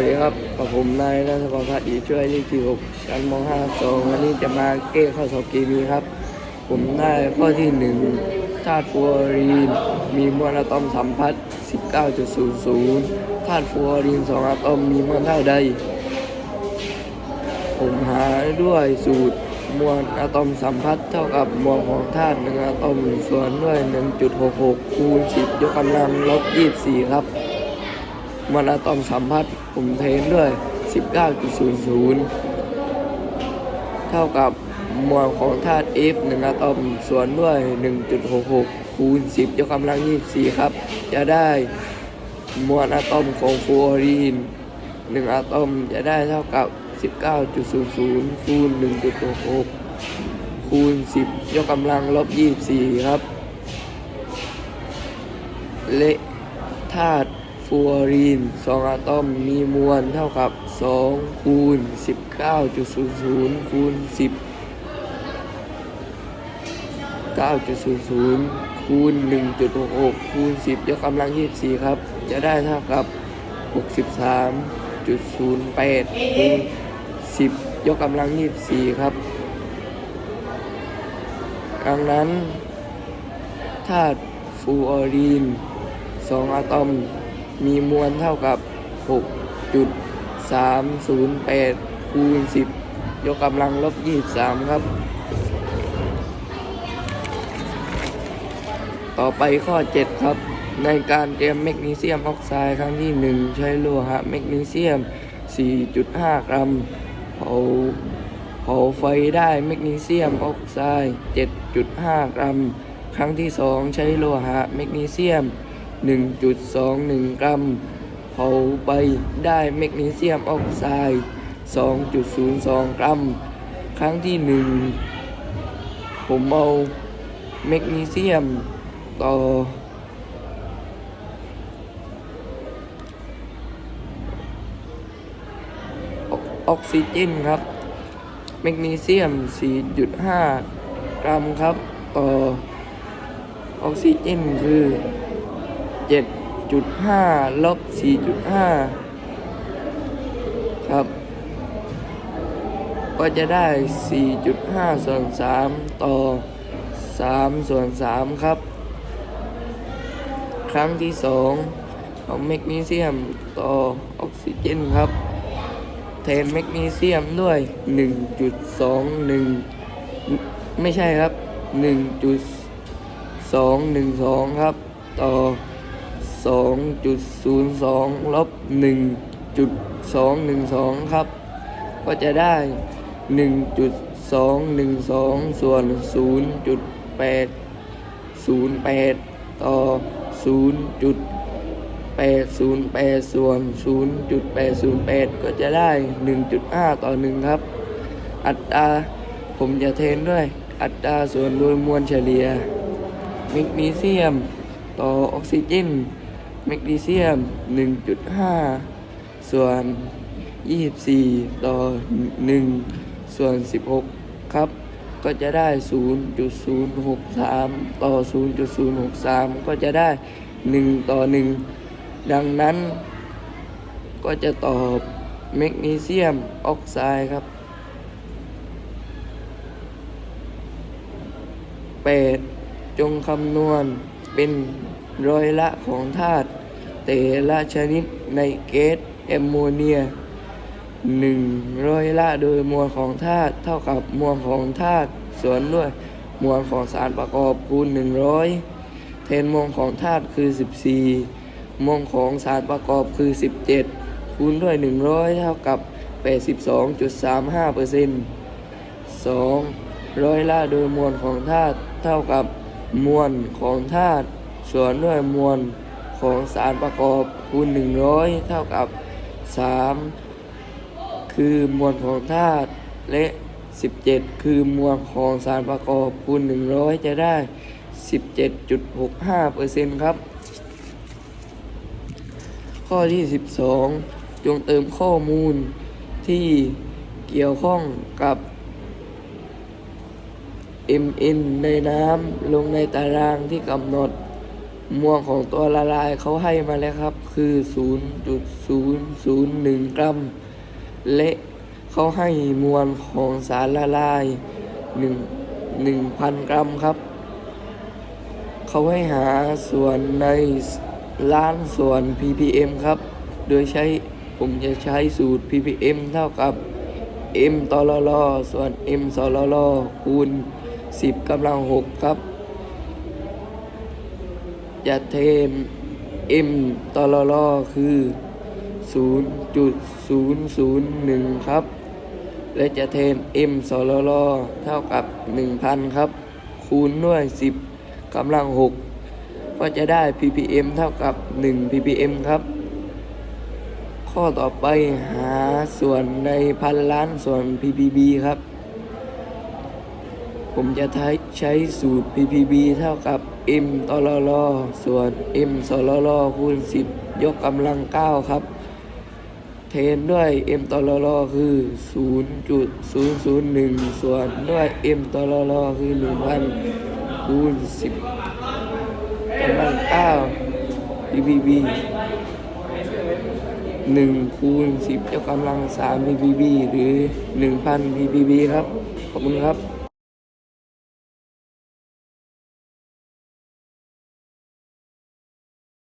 วัสดีครับกับผมนายรัฐบาลพัฒน์อีช่วยเลขที่หกชั้นมห้าสองวันนี้จะมาเก้ข้อสอบเกมีครับ ผมได้ข้อที่หนึ่งธาตุฟลูออรีน มีมวลอะตอมสัมพัทธ์19.00ธาตุฟลูออรีนสองอะตอมมีมวลเท่าใด ผมหาด้วยสูตรมวลอะตอมสัมพัทธ์เท่ากับมวลของธาตุหนึ่งอะตอมส่วนด้วย1.66คูณ10ยกกำลังลบ24ครับ มวลอะตอมสัมพัทธ์ผมเทนด้วย 19.00 เท่ากับมวลของธาตุ F 1อะตอมส่วนด้วย 1.66 คูณ 10 ยกกำลัง 24 ครับ จะได้มวลอะตอมของฟลูออรีน 1อะตอมจะได้เท่ากับ 19.00 คูณ 1.66 คูณ 10 ยกกำลังลบ 24 ครับและธาตุ ฟลูออรีน2อะตอมมีมวลเท่ากับ 2 คูณ 19.00 คูณ 10 9.00 คูณ 1.66 คูณ 10 ยกกำลัง 24 ครับ จะได้เท่ากับ 63.08 คูณ 10 ยกกำลัง 24 ครับ ดังนั้นธาตุฟลูออรีน2อะตอม มีมวลเท่ากับ 6.308 คูณ 10 ยกกำลังลบ 23 ครับ ต่อไปข้อ 7 ครับ ในการเตรียมแมกนีเซียมออกไซด์ครั้งที่ 1 ใช้โลหะแมกนีเซียม 4.5 กรัมเผาเผาไฟได้แมกนีเซียมออกไซด์ 7.5 กรัม ครั้งที่ 2 ใช้โลหะแมกนีเซียม 1.21 กรัม เผาไปได้แมกนีเซียมออกไซด์ 2.02 กรัม ครั้งที่ 1 ผมเอาแมกนีเซียมต่อ ออกออกซิเจนครับแมกนีเซียม 4.5 กรัมครับ ต่อออกซิเจนคือ 7.5ลบ4.5ครับ ก็จะได้4.5ส่วน3ต่อ3ส่วน3ครับ ครั้งที่2ของแมกนีเซียมต่อออกซิเจนครับแทนแมกนีเซียมด้วย 1.21 ไม่ใช่ครับ 1.212 ครับ ต่อ 2.02ลบ1.212ครับ ก็จะได้1.212ส่วน0.808ต่อ0.808ส่วน0.808ก็จะได้1.5ต่อ1ครับ อัตราผมจะเทนด้วย อัตราส่วนโดยมวลเฉลี่ย แมกนีเซียม ต่อออกซิเจน แมกนีเซียม 1.5 ส่วน 24 ต่อ 1 ส่วน 16 ครับ ก็จะได้ 0.063 ต่อ 0.063 ก็จะได้ 1 ต่อ 1 ดังนั้น ก็จะตอบแมกนีเซียมออกไซด์ครับ 8. จงคำนวณเป็น ร้อยละของธาตุแต่ละชนิดในแก๊สแอมโมเนีย1ร้อยละโดยมวลของธาตุเท่ากับมวลของธาตุส่วนด้วยมวลของสารประกอบคูณ100แทนมวลของธาตุคือ14มวลของสารประกอบคือ17คูณด้วย100เท่ากับ82.35เปอร์เซ็นต์ 2. ร้อยละโดยมวลของธาตุเท่ากับมวลของธาตุ ส่วนด้วยมวลของสารประกอบคูณ 100 เท่ากับ 3 คือมวลของธาตุและ 17 คือมวลของสารประกอบคูณ 100 จะได้ 17.65เปอร์เซ็นต์ครับ ข้อที่ 12 จงเติมข้อมูลที่เกี่ยวข้องกับ MN ในน้ำลงในตารางที่กำหนด มวลของตัวละลายเขาให้มาแล้วครับ คือ 0.001 กรัม และเขาให้มวลของสารละลาย1 1,000 กรัมครับ เขาให้หาส่วนในล้านส่วน ppm ครับ โดยใช้ผมจะใช้สูตร ppm เท่ากับ m ตลลส่วน m สลลคูณ 10กำลัง 6 ครับ จะเทน m ตลลคือ 0.001 ครับ และจะเทน m สลลเท่ากับ 1,000 ครับ คูณด้วย 10กำลัง 6 ก็จะได้ ppm เท่ากับ 1 ppm ครับ ข้อต่อไปหาส่วนในพันล้านส่วน ppb ครับ ผมจะใช้สูตร ppb เท่ากับ m ตลลส่วน m สลลคูณ 10 ยกกำลัง 9 ครับ เทนด้วย m ตลลคือ 0.001 ส่วนด้วย m ตลลคือ 1,000 คูณ 10กำลัง 9 ppb 1 คูณ 10 ยกกำลัง 3 ppb หรือ 1,000 ppb ครับ ขอบคุณครับ